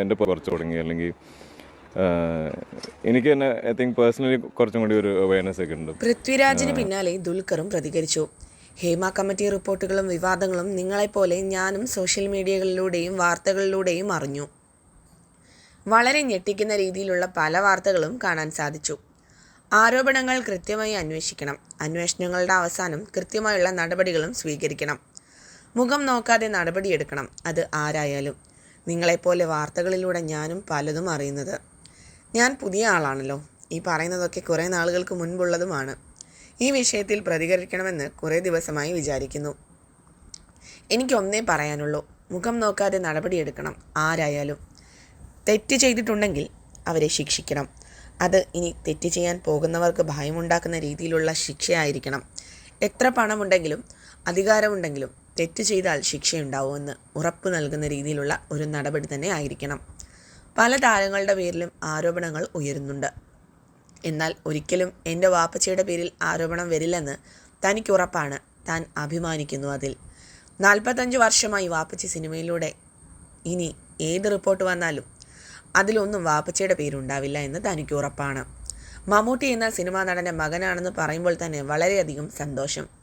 എന്റെ കുറച്ച് തുടങ്ങി. അല്ലെങ്കിൽ എനിക്ക് തന്നെ ഐ തിങ്ക് പേഴ്സണലി കുറച്ചും കൂടി ഒരു അവയർനെസ് ഒക്കെ ഉണ്ട്. പൃഥ്വിരാജിന് പിന്നാലെ ദുൽഖറും പ്രതികരിച്ചു. ഹേമ കമ്മിറ്റി റിപ്പോർട്ടുകളും വിവാദങ്ങളും നിങ്ങളെപ്പോലെ ഞാനും സോഷ്യൽ മീഡിയകളിലൂടെയും വാർത്തകളിലൂടെയും അറിഞ്ഞു. വളരെ ഞെട്ടിക്കുന്ന രീതിയിലുള്ള പല വാർത്തകളും കാണാൻ സാധിച്ചു. ആരോപണങ്ങൾ കൃത്യമായി അന്വേഷിക്കണം. അന്വേഷണങ്ങളുടെ അവസാനം കൃത്യമായുള്ള നടപടികളും സ്വീകരിക്കണം. മുഖം നോക്കാതെ നടപടിയെടുക്കണം. അത് ആരായാലും. നിങ്ങളെപ്പോലെ വാർത്തകളിലൂടെ ഞാനും പലതും അറിയുന്നത്. ഞാൻ പുതിയ ആളാണല്ലോ. ഈ പറയുന്നതൊക്കെ കുറേ നാളുകൾക്ക് മുൻപുള്ളതുമാണ്. ഈ വിഷയത്തിൽ പ്രതികരിക്കണമെന്ന് കുറേ ദിവസമായി വിചാരിക്കുന്നു. എനിക്കൊന്നേ പറയാനുള്ളൂ. മുഖം നോക്കാതെ നടപടിയെടുക്കണം ആരായാലും. തെറ്റ് ചെയ്തിട്ടുണ്ടെങ്കിൽ അവരെ ശിക്ഷിക്കണം. അത് ഇനി തെറ്റ് ചെയ്യാൻ പോകുന്നവർക്ക് ഭയമുണ്ടാക്കുന്ന രീതിയിലുള്ള ശിക്ഷയായിരിക്കണം. എത്ര പണമുണ്ടെങ്കിലും അധികാരമുണ്ടെങ്കിലും തെറ്റ് ചെയ്താൽ ശിക്ഷയുണ്ടാവുമെന്ന് ഉറപ്പ് നൽകുന്ന രീതിയിലുള്ള ഒരു നടപടി തന്നെ ആയിരിക്കണം. പല താരങ്ങളുടെ പേരിലും ആരോപണങ്ങൾ ഉയരുന്നുണ്ട്. എന്നാൽ ഒരിക്കലും എന്റെ വാപ്പച്ചയുടെ പേരിൽ ആരോപണം വരില്ലെന്ന് തനിക്ക് ഉറപ്പാണ്. താൻ അഭിമാനിക്കുന്നു അതിൽ. നാൽപ്പത്തഞ്ച് വർഷമായി വാപ്പച്ചി സിനിമയിലൂടെ ഇനി ഏത് റിപ്പോർട്ട് വന്നാലും അതിലൊന്നും വാപ്പച്ചയുടെ പേരുണ്ടാവില്ല എന്ന് തനിക്ക് ഉറപ്പാണ്. മമ്മൂട്ടി എന്ന സിനിമാ നടന്റെ മകനാണെന്ന് പറയുമ്പോൾ തന്നെ വളരെയധികം സന്തോഷം.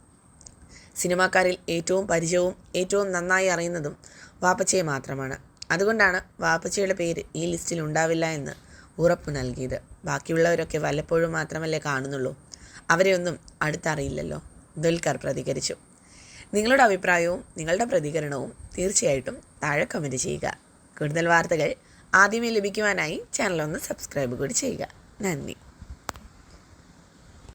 സിനിമാക്കാരിൽ ഏറ്റവും പരിചയവും ഏറ്റവും നന്നായി അറിയുന്നതും വാപ്പച്ചയെ മാത്രമാണ്. അതുകൊണ്ടാണ് വാപ്പച്ചയുടെ പേര് ഈ ലിസ്റ്റിൽ ഉണ്ടാവില്ല എന്ന് ഉറപ്പ് നൽകിയത്. ബാക്കിയുള്ളവരൊക്കെ വല്ലപ്പോഴും മാത്രമല്ലേ കാണുന്നുള്ളൂ. അവരെയൊന്നും അടുത്തറിയില്ലല്ലോ. ദുൽഖർ പ്രതികരിച്ചു. നിങ്ങളുടെ അഭിപ്രായവും നിങ്ങളുടെ പ്രതികരണവും തീർച്ചയായിട്ടും താഴെ കമന്റ് ചെയ്യുക. കൂടുതൽ വാർത്തകൾ ആദ്യമേ ലഭിക്കുവാനായി ചാനൽ ഒന്ന് സബ്സ്ക്രൈബ് കൂടി ചെയ്യുക. നന്ദി.